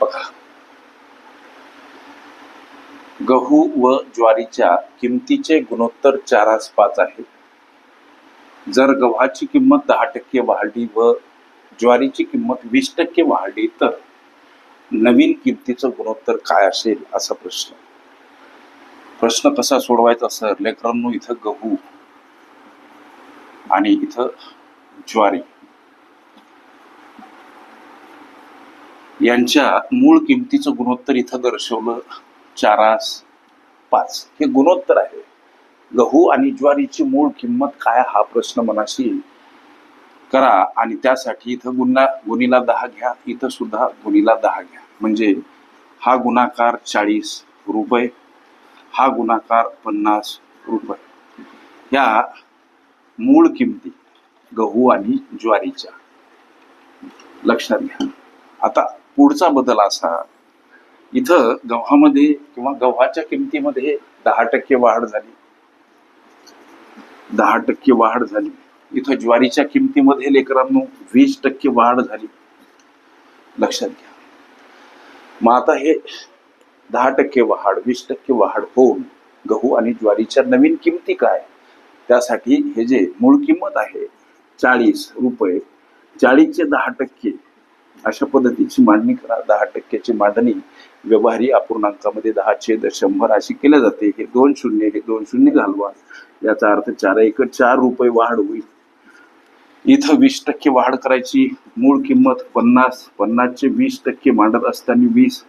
बघा. गहू व ज्वारीच्या किमतीचे गुणोत्तर चारास पाच आहे. जर गव्हाची किंमत दहा टक्के वाढली व ज्वारीची किंमत वीस टक्के वाढली तर नवीन किमतीचं गुणोत्तर काय असेल असा प्रश्न. प्रश्न कसा सोडवायचा सर? लेकरांनो इथं गहू आणि इथं ज्वारी. यांच्या मूळ किमतीचं गुणोत्तर इथं दर्शवलं चारास पाच. हे गुणोत्तर आहे. गहू आणि ज्वारीची मूळ किंमत काय हा प्रश्न मनाशी करा आणि त्यासाठी इथं गुन्हा गुणीला दहा घ्या इथं सुद्धा गुणीला दहा घ्या. म्हणजे हा गुणाकार चाळीस रुपये हा गुणाकार पन्नास रुपये. या मूळ किमती गहू आणि ज्वारीच्या. लक्षात घ्या. आता पुढचा बदल असा. इथं गव्हामध्ये किंवा गव्हाच्या किमतीमध्ये दहा टक्के वाढ झाली. दहा टक्के वाढ झाली. इथं ज्वारीच्या किमतीमध्ये लेकरांनो वीस टक्के वाढ झाली. लक्षात घ्या. मग आता हे दहा टक्के वाढ वीस टक्के वाढ होऊन गहू आणि ज्वारीच्या नवीन किमती काय? त्यासाठी हे जे मूळ किंमत आहे चाळीस रुपये चाळीसचे दहा टक्के अशा पद्धतीची मांडणी करा. दहा टक्क्याची मांडणी व्यवहारी अपूर्णांकामध्ये दहा छेद शंभर अशी केल्या जाते. हे दोन शून्य हे दोन शून्य घालवा. याचा अर्थ चार एक चार रुपये वाढ होईल. इथं वीस टक्के वाढ करायची. मूळ किंमत पन्नास पन्नासचे वीस टक्के मांडत असताना वीस.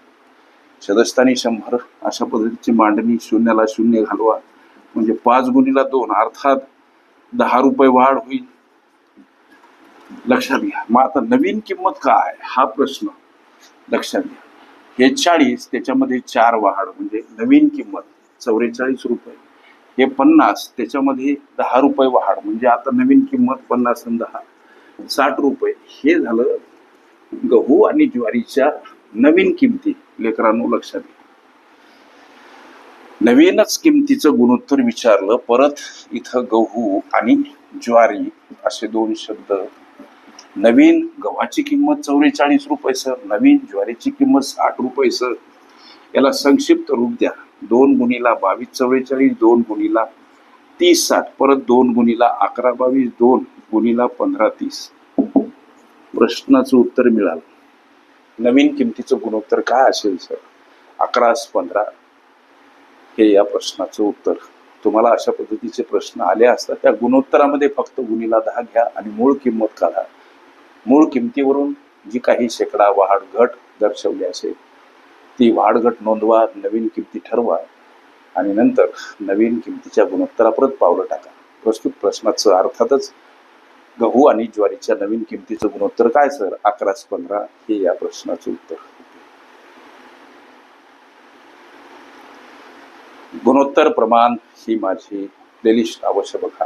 सदस्तानी शंभर. अशा पद्धतीची मांडणी शून्याला शून्य घालवा. म्हणजे पाच गुणीला दोन अर्थात दहा रुपये वाढ होईल. लक्षात घ्या. मग आता नवीन किंमत काय? हा प्रश्न लक्षात घ्या. हे चाळीस त्याच्यामध्ये चार वाढ म्हणजे नवीन किंमत चौवेचाळीस रुपये. हे पन्नास त्याच्यामध्ये दहा रुपये वाढ म्हणजे आता नवीन किंमत पन्नास आणि दहा. साठ रुपये. हे झालं गहू आणि ज्वारीच्या नवीन किमती. लेकरांनो लक्षात घ्या. नवीनच किमतीचं गुणोत्तर विचारलं परत इथं गहू आणि ज्वारी असे दोन शब्द नवीन गव्हाची किंमत चौवेचाळीस रुपये सर. नवीन ज्वारीची किंमत साठ रुपये सर. याला संक्षिप्त रूप द्या. दोन गुणीला बावीस चौवेचाळीस दोन गुणीला तीस साठ परत दोन गुणीला अकरा बावीस दोन गुणीला पंधरा तीस. प्रश्नाचं उत्तर मिळालं. नवीन किमतीचं गुणोत्तर काय असेल सर? अकराच पंधरा. हे या प्रश्नाचं उत्तर. तुम्हाला अशा पद्धतीचे प्रश्न आले असतात त्या गुणोत्तरामध्ये फक्त गुणीला दहा घ्या आणि मूळ किंमत काढा. मूळ किमतीवरून जी काही शेकडा वाढ घट दर्शवली असेल ती वाढ घट नोंदवा नवीन किमती ठरवा आणि नंतर नवीन किमतीच्या गुणोत्तराप्रत पावलं टाका. प्रस्तुत प्रश्नाचं अर्थातच गहू आणि ज्वारीच्या नवीन किमतीचं गुणोत्तर काय सर? अकराच पंधरा हे या प्रश्नाचं उत्तर. गुणोत्तर प्रमाण ही माझी प्लेलिस्ट अवश्य बघा.